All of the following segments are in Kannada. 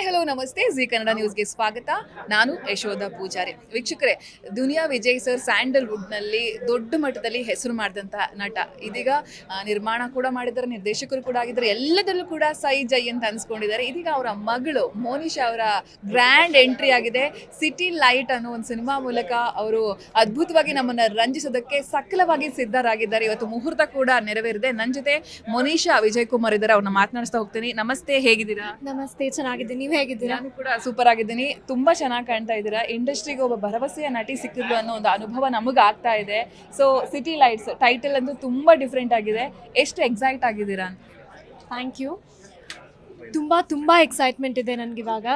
ಹಾಯ್ ಹಲೋ ನಮಸ್ತೆ. ಜಿ ಕನ್ನಡ ನ್ಯೂಸ್ಗೆ ಸ್ವಾಗತ. ನಾನು ಯಶೋಧ ಪೂಜಾರಿ. ವೀಕ್ಷಕರೇ ದುನಿಯಾ ವಿಜಯ್ ಸರ್ ಸ್ಯಾಂಡಲ್ವುಡ್ನಲ್ಲಿ ದೊಡ್ಡ ಮಟ್ಟದಲ್ಲಿ ಹೆಸರು ಮಾಡಿದಂಥ ನಟ. ಇದೀಗ ನಿರ್ಮಾಣ ಕೂಡ ಮಾಡಿದ್ದಾರೆ ನಿರ್ದೇಶಕರು ಕೂಡ ಆಗಿದ್ದಾರೆ. ಎಲ್ಲದರಲ್ಲೂ ಕೂಡ ಸೈ ಜೈ ಅಂತ ಅನ್ಸ್ಕೊಂಡಿದ್ದಾರೆ. ಇದೀಗ ಅವರ ಮಗಳು ಮೋನಿಶಾ ಅವರ ಗ್ರ್ಯಾಂಡ್ ಎಂಟ್ರಿ ಆಗಿದೆ. ಸಿಟಿ ಲೈಟ್ ಅನ್ನೋ ಒಂದು ಸಿನಿಮಾ ಮೂಲಕ ಅವರು ಅದ್ಭುತವಾಗಿ ನಮ್ಮನ್ನ ರಂಜಿಸೋದಕ್ಕೆ ಸಕಲವಾಗಿ ಸಿದ್ಧರಾಗಿದ್ದಾರೆ. ಇವತ್ತು ಮುಹೂರ್ತ ಕೂಡ ನೆರವೇರಿದೆ. ನನ್ನ ಜೊತೆ ಮೋನಿಶಾ ವಿಜಯ್ ಕುಮಾರ್ ಇದ್ದಾರೆ. ಅವ್ರನ್ನ ಮಾತನಾಡಿಸ್ತಾ ಹೋಗ್ತೀನಿ. ನಮಸ್ತೆ ಹೇಗಿದ್ದೀರಾ? ನಮಸ್ತೆ ಚೆನ್ನಾಗಿದ್ದೀನಿ. ನೀವು ಹೇಗಿದ್ದೀರಾ? ನಾನು ಕೂಡ ಸೂಪರ್ ಆಗಿದ್ದೀನಿ. ತುಂಬಾ ಚೆನ್ನಾಗಿ ಕಾಣ್ತಾ ಇದ್ದೀರಾ? ಇಂಡಸ್ಟ್ರಿಗೆ ಒಬ್ಬ ಭರವಸೆಯ ನಟಿ ಸಿಕ್ಕಿದ್ಲು ಅನ್ನೋ ಒಂದು ಅನುಭವ ನಮಗೆ ಆಗ್ತಾ ಇದೆ. ಸೊ ಸಿಟಿ ಲೈಟ್ಸ್ ಟೈಟಲ್ ಅಂತೂ ತುಂಬಾ ಡಿಫ್ರೆಂಟ್ ಆಗಿದೆ. ಎಷ್ಟು ಎಕ್ಸೈಟ್ ಆಗಿದ್ದೀರಾ? ಥ್ಯಾಂಕ್ ಯು ತುಂಬ ತುಂಬ ಎಕ್ಸೈಟ್ಮೆಂಟ್ ಇದೆ ನನಗಿವಾಗ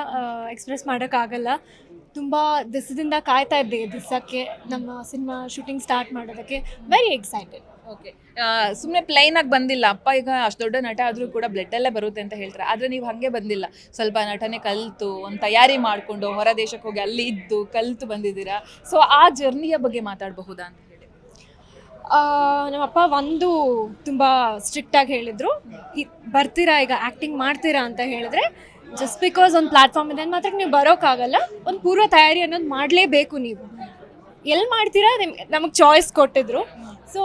ಎಕ್ಸ್ಪ್ರೆಸ್ ಮಾಡೋಕ್ಕಾಗಲ್ಲ ತುಂಬ ದಿಸದಿಂದ ಕಾಯ್ತಾ ಇದ್ದೆ ದಿಸಕ್ಕೆ. ನಮ್ಮ ಸಿನಿಮಾ ಶೂಟಿಂಗ್ ಸ್ಟಾರ್ಟ್ ಮಾಡೋದಕ್ಕೆ. ವೆರಿ ಎಕ್ಸೈಟೆಡ್ ಓಕೆ ಸುಮ್ಮನೆ ಪ್ಲೈನ್ ಆಗಿ ಬಂದಿಲ್ಲ. ಅಪ್ಪ ಈಗ ಅಷ್ಟು ದೊಡ್ಡ ನಟ ಆದರೂ ಕೂಡ ಬ್ಲಡ್ ಅಲ್ಲೇ ಬರುತ್ತೆ ಅಂತ ಹೇಳ್ತಾರೆ. ಆದರೆ ನೀವು ಹಾಗೆ ಬಂದಿಲ್ಲ. ಸ್ವಲ್ಪ ನಟನೆ ಕಲಿತು, ಒಂದು ತಯಾರಿ ಮಾಡಿಕೊಂಡು, ಹೊರ ದೇಶಕ್ಕೆ ಹೋಗಿ ಅಲ್ಲಿ ಇದ್ದು, ಕಲಿತು ಬಂದಿದ್ದೀರಾ? ಸೊ ಆ ಜರ್ನಿಯ ಬಗ್ಗೆ ಮಾತಾಡಬಹುದಾ ಅಂತ ಹೇಳಿ ನಮ್ಮಪ್ಪ ಒಂದು ತುಂಬ ಸ್ಟ್ರಿಕ್ಟಾಗಿ ಹೇಳಿದರು. ಬರ್ತೀರಾ ಈಗ ಆ್ಯಕ್ಟಿಂಗ್ ಮಾಡ್ತೀರಾ ಅಂತ ಹೇಳಿದ್ರೆ ಜಸ್ಟ್ ಬಿಕಾಸ್ ಒಂದು ಪ್ಲಾಟ್ಫಾರ್ಮ್ ಇದೆ ಮಾತ್ರ ನೀವು ಬರೋಕ್ಕಾಗಲ್ಲ ಒಂದು ಪೂರ್ವ ತಯಾರಿ ಅನ್ನೋದು ಮಾಡಲೇಬೇಕು ನೀವು. ಎಲ್ಲಿ ಮಾಡ್ತೀರಾ? ನಮಗೆ ಚಾಯ್ಸ್ ಕೊಟ್ಟಿದ್ರು. ಸೊ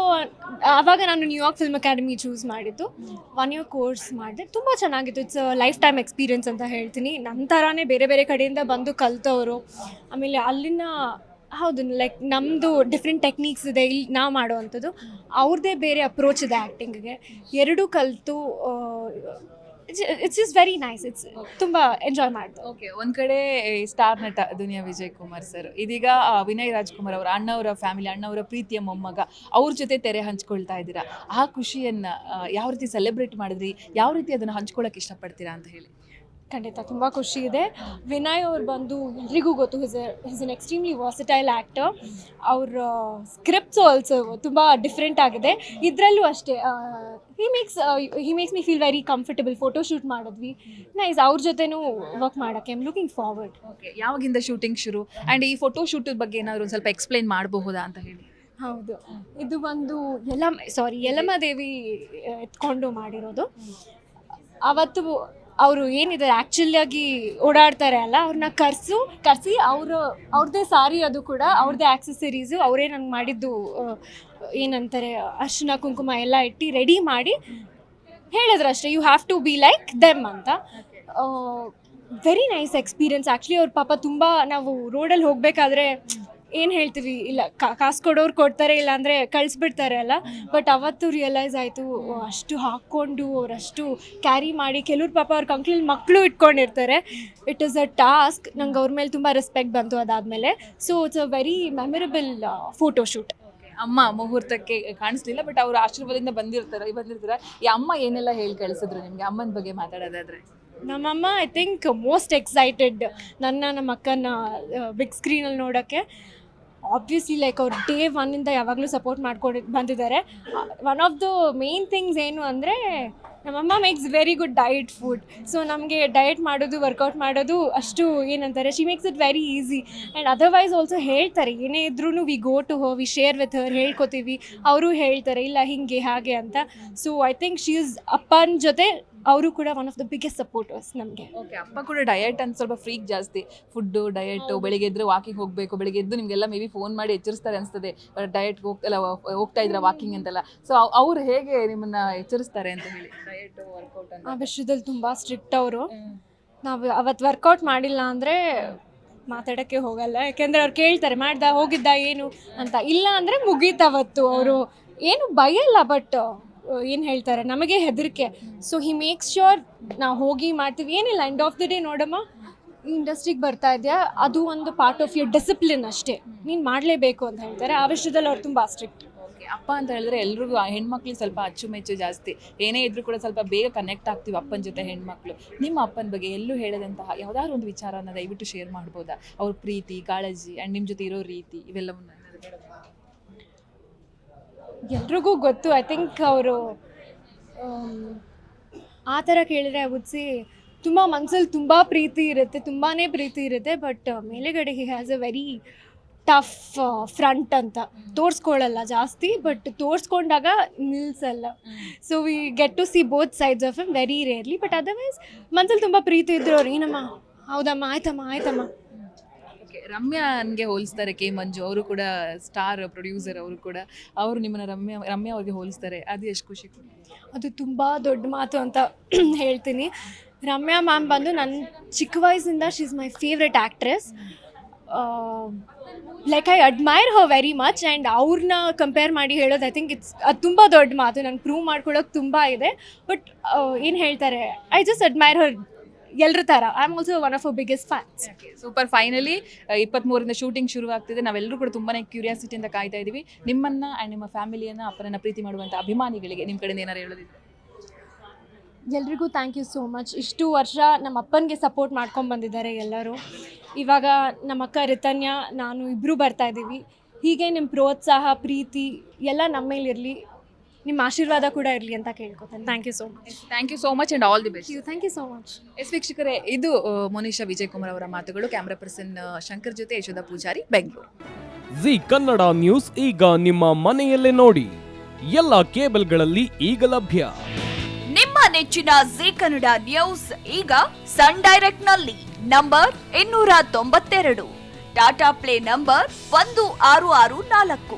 ಆವಾಗ ನಾನು New York film academy choose ಮಾಡಿದ್ದು. ಒನ್ ಇಯರ್ ಕೋರ್ಸ್ ಮಾಡಿದೆ. ತುಂಬ ಚೆನ್ನಾಗಿತ್ತು. ಇಟ್ಸ್ ಲೈಫ್ ಟೈಮ್ ಎಕ್ಸ್ಪೀರಿಯನ್ಸ್ ಅಂತ ಹೇಳ್ತೀನಿ. ನನ್ನ ಥರನೇ ಬೇರೆ ಬೇರೆ ಕಡೆಯಿಂದ ಬಂದು ಕಲ್ತವರು. ಆಮೇಲೆ ಅಲ್ಲಿನ, ಹೌದು ಲೈಕ್ ನಮ್ಮದು ಡಿಫ್ರೆಂಟ್ ಟೆಕ್ನಿಕ್ಸ್ ಇದೆ. ಇಲ್ಲಿ ನಾವು ಮಾಡುವಂಥದ್ದು. ಅವ್ರದ್ದೇ ಬೇರೆ ಅಪ್ರೋಚ್ ಇದೆ ಆ್ಯಕ್ಟಿಂಗ್ಗೆ ಎರಡೂ ಕಲಿತು it's is very nice it's ತುಂಬ ಎಂಜಾಯ್ ಮಾಡಿದೆ ಓಕೆ ಒಂದ್ ಕಡೆ ಸ್ಟಾರ್ ನಟ ದುನಿಯಾ ವಿಜಯ್ ಕುಮಾರ್ ಸರ್ ಇದೀಗ ವಿನಯ್ ರಾಜ್ಕುಮಾರ್ ಅವರ ಅಣ್ಣವರ ಫ್ಯಾಮಿಲಿ ಅಣ್ಣವರ ಪ್ರೀತಿಯ ಮೊಮ್ಮಗ, ಅವ್ರ ಜೊತೆ ತೆರೆ ಹಂಚ್ಕೊಳ್ತಾ ಇದ್ದೀರಾ? ಆ ಖುಷಿಯನ್ನ ಯಾವ ರೀತಿ ಸೆಲೆಬ್ರೇಟ್ ಮಾಡಿದ್ರಿ? ಯಾವ ರೀತಿ ಅದನ್ನ ಹಂಚ್ಕೊಳಕ್ ಇಷ್ಟಪಡ್ತೀರಾ ಅಂತ ಹೇಳಿ. ಖಂಡಿತ ತುಂಬ ಖುಷಿ ಇದೆ. ವಿನಯ್ ಅವ್ರು ಬಂದು ಎಲ್ರಿಗೂ ಗೊತ್ತು. He's he's an extremely versatile actor ಅವ್ರ ಸ್ಕ್ರಿಪ್ಟ್ಸ್ ಆಲ್ಸೋ ತುಂಬ ಡಿಫ್ರೆಂಟ್ ಆಗಿದೆ. ಇದರಲ್ಲೂ ಅಷ್ಟೇ he makes he makes me feel very comfortable photo shoot ಮಾಡಿದ್ವಿ. ನೈಸ್ ಅವ್ರ ಜೊತೆನೂ ವರ್ಕ್ ಮಾಡೋಕ್ಕೆ. ಐಮ್ ಲುಕಿಂಗ್ ಫಾರ್ವರ್ಡ್ ಓಕೆ ಯಾವಾಗಿಂದ ಶೂಟಿಂಗ್ ಶುರು? ಆ್ಯಂಡ್ ಈ ಫೋಟೋ ಶೂಟ್ ಬಗ್ಗೆ ಏನಾದರೂ ಒಂದು ಸ್ವಲ್ಪ ಎಕ್ಸ್ಪ್ಲೈನ್ ಮಾಡಬಹುದಾ ಅಂತ ಹೇಳಿ. ಹೌದು. ಇದು ಬಂದು ಎಲ್ಲ ಸಾರಿ ಯಲಮ್ಮ ದೇವಿ ಎತ್ಕೊಂಡು ಮಾಡಿರೋದು. ಅವತ್ತು ಅವರು ಏನಿದೆ ಆ್ಯಕ್ಚುಲಿಯಾಗಿ ಓಡಾಡ್ತಾರೆ ಅಲ್ಲ ಅವ್ರನ್ನ ಕರೆಸು, ಕರೆಸಿ ಅವರು ಅವ್ರದ್ದೇ ಸಾರಿ ಅದು ಕೂಡ ಅವ್ರದ್ದೇ ಆಕ್ಸೆಸರೀಸು ಅವರೇ ನಂಗೆ ಮಾಡಿದ್ದು ಏನಂತಾರೆ, ಅರ್ಶಿನ, ಕುಂಕುಮ ಎಲ್ಲ ಇಟ್ಟು ರೆಡಿ ಮಾಡಿ ಹೇಳಿದ್ರು ಅಷ್ಟೇ you have to be like them ಅಂತ ವೆರಿ ನೈಸ್ ಎಕ್ಸ್ಪೀರಿಯನ್ಸ್ ಆ್ಯಕ್ಚುಲಿ ಅವ್ರ ಪಾಪ ತುಂಬ ನಾವು ರೋಡಲ್ಲಿ ಹೋಗಬೇಕಾದ್ರೆ ಏನು ಹೇಳ್ತೀವಿ ಇಲ್ಲ ಕಾಸು ಕೊಡೋರು ಕೊಡ್ತಾರೆ ಇಲ್ಲ ಅಂದರೆ ಕಳಿಸ್ಬಿಡ್ತಾರೆ ಅಲ್ಲ? ಬಟ್ ಅವತ್ತು ರಿಯಲೈಸ್ ಆಯಿತು ಅಷ್ಟು ಹಾಕ್ಕೊಂಡು ಅವರಷ್ಟು ಕ್ಯಾರಿ ಮಾಡಿ ಕೆಲವ್ರು ಪಾಪ ಅವ್ರ ಕಂಕ್ಳಲ್ಲಿ ಮಕ್ಕಳು ಇಟ್ಕೊಂಡಿರ್ತಾರೆ. ಇಟ್ ಈಸ್ ಅ ಟಾಸ್ಕ್ ನಂಗೆ ಅವ್ರ ಮೇಲೆ ತುಂಬ ರೆಸ್ಪೆಕ್ಟ್ ಬಂತು ಅದಾದಮೇಲೆ. So it's a very memorable photo shoot ಅಮ್ಮ ಮುಹೂರ್ತಕ್ಕೆ ಕಾಣಿಸ್ಲಿಲ್ಲ ಬಟ್ ಅವ್ರ ಆಶೀರ್ವಾದದಿಂದ ಬಂದಿರ್ತಾರೆ ಬಂದಿರ್ತಾರೆ. ಈ ಅಮ್ಮ ಏನೆಲ್ಲ ಹೇಳಿ, ಕಳಿಸಿದ್ರು ನಿಮಗೆ? ಅಮ್ಮನ ಬಗ್ಗೆ ಮಾತಾಡೋದಾದ್ರೆ. ನಮ್ಮಮ್ಮ ಐ ಥಿಂಕ್ ಮೋಸ್ಟ್ ಎಕ್ಸೈಟೆಡ್ ನನ್ನ, ನಮ್ಮ ಅಕ್ಕನ ಬಿಗ್ ಸ್ಕ್ರೀನಲ್ಲಿ ನೋಡೋಕ್ಕೆ. ಆಬ್ವಿಯಸ್ಲಿ ಲೈಕ್ ಅವ್ರು ಡೇ ಒನ್ನಿಂದ ಯಾವಾಗಲೂ ಸಪೋರ್ಟ್ ಮಾಡ್ಕೊಂಡು, ಬಂದಿದ್ದಾರೆ. One of the main things ಏನು ಅಂದರೆ ನಮ್ಮಮ್ಮ makes very good diet food so ನಮಗೆ ಡಯಟ್ ಮಾಡೋದು ವರ್ಕೌಟ್ ಮಾಡೋದು ಅಷ್ಟು ಏನಂತಾರೆ she makes it very easy and otherwise also ಹೇಳ್ತಾರೆ, ಏನೇ ಇದ್ರೂ we go to her we share with her ಹೇಳ್ಕೊತೀವಿ. ಅವರು ಹೇಳ್ತಾರೆ, ಇಲ್ಲ ಹಿಂಗೆ, ಹಾಗೆ ಅಂತ. So I think she is ಅಪ್ಪನ ಜೊತೆ ಅವರು ಕೂಡ one of the biggest supporters ನಮಗೆ. ಓಕೆ ಅಪ್ಪ ಕೂಡ ಡಯಟ್ ಅಂತ ಸ್ವಲ್ಪ ಫ್ರೀಕ್ ಜಾಸ್ತಿ. ಫುಡ್ಡು ಡಯಟ್ ಬೆಳಿಗ್ಗೆ ಎದ್ರೆ ವಾಕಿಂಗ್ ಹೋಗಬೇಕು ಬೆಳಿಗ್ಗೆ ಎದ್ದು ನಿಮಗೆಲ್ಲ ಮೇ ಬಿ ಫೋನ್ ಮಾಡಿ ಎಚ್ಚರಿಸ್ತಾರೆ ಅನಿಸ್ತದೆ. ಡಯಟ್ ಹೋಗ್ತಲ್ಲ ಹೋಗ್ತಾ ಇದ್ರ ವಾಕಿಂಗ್ ಅಂತೆಲ್ಲ. ಸೊ ಅವ್ರು ಹೇಗೆ ನಿಮ್ಮನ್ನ ಎಚ್ಚರಿಸ್ತಾರೆ ಅಂತ ಹೇಳಿ. ಡಯಟ್ ವರ್ಕೌಟ್ ಅಂತ. ಆ ವಿಷಯದಲ್ಲಿ ತುಂಬ ಸ್ಟ್ರಿಕ್ಟ್ ಅವರು. ನಾವು ಅವತ್ತು ವರ್ಕೌಟ್ ಮಾಡಿಲ್ಲ ಅಂದರೆ ಮಾತಾಡೋಕ್ಕೆ ಹೋಗಲ್ಲ. ಯಾಕೆಂದರೆ ಅವ್ರು ಕೇಳ್ತಾರೆ ಮಾಡ್ದ ಹೋಗಿದ್ದ ಏನು? ಅಂತ. ಇಲ್ಲ ಅಂದರೆ ಮುಗೀತವತ್ತು ಅವರು ಏನು ಬಯಲ್ಲ ಬಟ್ ಏನು ಹೇಳ್ತಾರೆ? ನಮಗೆ ಹೆದರಿಕೆ. ಸೊ ಹಿ ಮೇಕ್ಸ್ ಶ್ಯೂರ್ ನಾವು ಹೋಗಿ ಮಾಡ್ತೀವಿ. ಏನಿಲ್ಲ ಎಂಡ್ ಆಫ್ ದ ಡೇ ನೋಡಮ್ಮ ಇಂಡಸ್ಟ್ರಿಗೆ ಬರ್ತಾ ಇದೆಯಾ? ಅದು ಒಂದು ಪಾರ್ಟ್ ಆಫ್ ಯರ್ ಡಿಸಿಪ್ಲಿನ್ ಅಷ್ಟೇ. ನೀನು ಮಾಡಲೇಬೇಕು ಅಂತ ಹೇಳ್ತಾರೆ. ಆ ವಿಷಯದಲ್ಲಿ ಅವ್ರು ತುಂಬ ಸ್ಟ್ರಿಕ್ಟ್ ಅಪ್ಪ ಅಂತ ಹೇಳಿದ್ರೆ ಎಲ್ರಿಗೂ, ಆ ಹೆಣ್ಮಕ್ಳಿಗೆ ಸ್ವಲ್ಪ ಅಚ್ಚುಮೆಚ್ಚು ಜಾಸ್ತಿ. ಏನೇ ಇದ್ರೂ ಕೂಡ ಸ್ವಲ್ಪ ಬೇಗ ಕನೆಕ್ಟ್ ಆಗ್ತೀವಿ ಅಪ್ಪನ ಜೊತೆ ಹೆಣ್ಮಕ್ಳು. ನಿಮ್ಮ ಅಪ್ಪನ ಬಗ್ಗೆ ಎಲ್ಲೂ ಹೇಳದಂತಹ ಯಾವ್ದಾದ್ರು ಒಂದು ವಿಚಾರನ ದಯವಿಟ್ಟು ಶೇರ್ ಮಾಡ್ಬೋದಾ? ಅವ್ರ ಪ್ರೀತಿ, ಕಾಳಜಿ ಆ್ಯಂಡ್ ನಿಮ್ಮ ಜೊತೆ ಇರೋ ರೀತಿ, ಇವೆಲ್ಲವನ್ನ. ಎಲ್ರಿಗೂ ಗೊತ್ತು. ಐ ಥಿಂಕ್ ಅವರು ಆ ಥರ ಕೇಳಿದ್ರೆ ಉದ್ಸಿ ತುಂಬ ಮನಸ್ಸಲ್ಲಿ ತುಂಬ ಪ್ರೀತಿ ಇರುತ್ತೆ ತುಂಬಾ ಪ್ರೀತಿ ಇರುತ್ತೆ ಬಟ್ ಮೇಲೆಗಡೆ he has a very tough front ಅಂತ. ತೋರಿಸ್ಕೊಳ್ಳಲ್ಲ ಜಾಸ್ತಿ ಬಟ್ ತೋರಿಸ್ಕೊಂಡಾಗ ನಿಲ್ಸಲ್ಲ. So we get to see both sides of them very rarely but otherwise ಮನ್ಸಲ್ಲಿ ತುಂಬ ಪ್ರೀತಿ ಇದ್ರು ಅವ್ರು, ಏನಮ್ಮ, ಹೌದಮ್ಮ, ಆಯ್ತಮ್ಮ ಆಯ್ತಮ್ಮ. ರಮ್ಯಾನ್ಗೆ ಹೋಲಿಸ್ತಾರೆ ಕೆ ಮಂಜು, ಅವರು ಕೂಡ ಸ್ಟಾರ್ ಪ್ರೊಡ್ಯೂಸರ್ ಅವರು ಕೂಡ. ಅವರು ನಿಮ್ಮನ್ನ ರಮ್ಯಾ ರಮ್ಯಾ ಅವ್ರಿಗೆ ಹೋಲಿಸ್ತಾರೆ. ಅದು ಎಷ್ಟು ಖುಷಿ ಅದು ತುಂಬ ದೊಡ್ಡ ಮಾತು ಅಂತ ಹೇಳ್ತೀನಿ. ರಮ್ಯಾ ಮ್ಯಾಮ್ ಬಂದು ನನ್ನ ಚಿಕ್ಕ ವಯಸ್ಸಿಂದ she is my favourite actress like I admire her very much and ಅವ್ರನ್ನ ಕಂಪೇರ್ ಮಾಡಿ ಹೇಳೋದು ಐ ಥಿಂಕ್ ಇಟ್ಸ್ ಅದು ತುಂಬ ದೊಡ್ಡ ಮಾತು. ನಂಗೆ ಪ್ರೂವ್ ಮಾಡ್ಕೊಳ್ಳೋಕೆ ತುಂಬ ಇದೆ. ಬಟ್ ಏನು ಹೇಳ್ತಾರೆ? ಐ ಜಸ್ಟ್ ಅಡ್ಮೈರ್ ಹರ್ ಎಲ್ಲರ ಥರ I am also one of a biggest fans super finally ಇಪ್ಪತ್ತ್ಮೂರರಿಂದ shooting ಶುರು ಆಗ್ತಿದೆ ನಾವೆಲ್ಲರೂ ಕೂಡ ತುಂಬಾನೇ ಕ್ಯೂರಿಯಾಸಿಟಿಯಿಂದ ಕಾಯ್ತಾ ಇದ್ದೀವಿ ನಿಮ್ಮನ್ನ ಆ್ಯಂಡ್ ನಿಮ್ಮ ಫ್ಯಾಮಿಲಿಯನ್ನ ಅಪ್ಪನನ್ನ ಪ್ರೀತಿ ಮಾಡುವಂಥ ಅಭಿಮಾನಿಗಳಿಗೆ ನಿಮ್ಮ ಕಡೆಯಿಂದ ಏನಾರು ಹೇಳೋದಿದ್ರೆ. ಎಲ್ರಿಗೂ ಥ್ಯಾಂಕ್ ಯು ಸೋ ಮಚ್ ಇಷ್ಟು ವರ್ಷ ನಮ್ಮ ಅಪ್ಪನಿಗೆ ಸಪೋರ್ಟ್ ಮಾಡ್ಕೊಂಡು ಬಂದಿದ್ದಾರೆ ಎಲ್ಲರೂ. ಇವಾಗ ನಮ್ಮ ಅಕ್ಕ ರಿತನ್ಯ ನಾನು ಇಬ್ಬರೂ ಬರ್ತಾ ಇದ್ದೀವಿ ಹೀಗೆ ನಿಮ್ಮ ಪ್ರೋತ್ಸಾಹ ಪ್ರೀತಿ ಎಲ್ಲ ನಮ್ಮ ಮೇಲಿರಲಿ ನಿಮ್ಮ ಆಶೀರ್ವಾದ ಕೂಡ ಇರಲಿ ಅಂತ ಕೇಳ್ಕೊತೇನೆ. Thank you so much thank you so much and all the best you thank you so much yes ವೀಕ್ಷಕರೇ ಇದು ಮೋನಿಶಾ ವಿಜಯ್ ಕುಮಾರ್ ಅವರ ಮಾತುಗಳು. ಕ್ಯಾಮ್ರಾ ಪರ್ಸನ್ ಶಂಕರ್ ಜೊತೆ ಯಶೋಧ ಪೂಜಾರಿ ಬೆಂಗಳೂರು ಜಿ ಕನ್ನಡ ನ್ಯೂಸ್ ಈಗ ನಿಮ್ಮ ಮನೆಯಲ್ಲೇ ನೋಡಿ. ಎಲ್ಲ ಕೇಬಲ್ಗಳಲ್ಲಿ ಈಗ ಲಭ್ಯ. ನಿಮ್ಮ ನೆಚ್ಚಿನ ಜಿ ಕನ್ನಡ ನ್ಯೂಸ್ ಈಗ ಸನ್ ಡೈರೆಕ್ಟ್ನಲ್ಲಿ ನಂಬರ್ ಇನ್ನೂರ ತೊಂಬತ್ತೆರಡು. ಟಾಟಾ ಪ್ಲೇ ನಂಬರ್ ಒಂದು ಆರು ಆರು ನಾಲ್ಕು.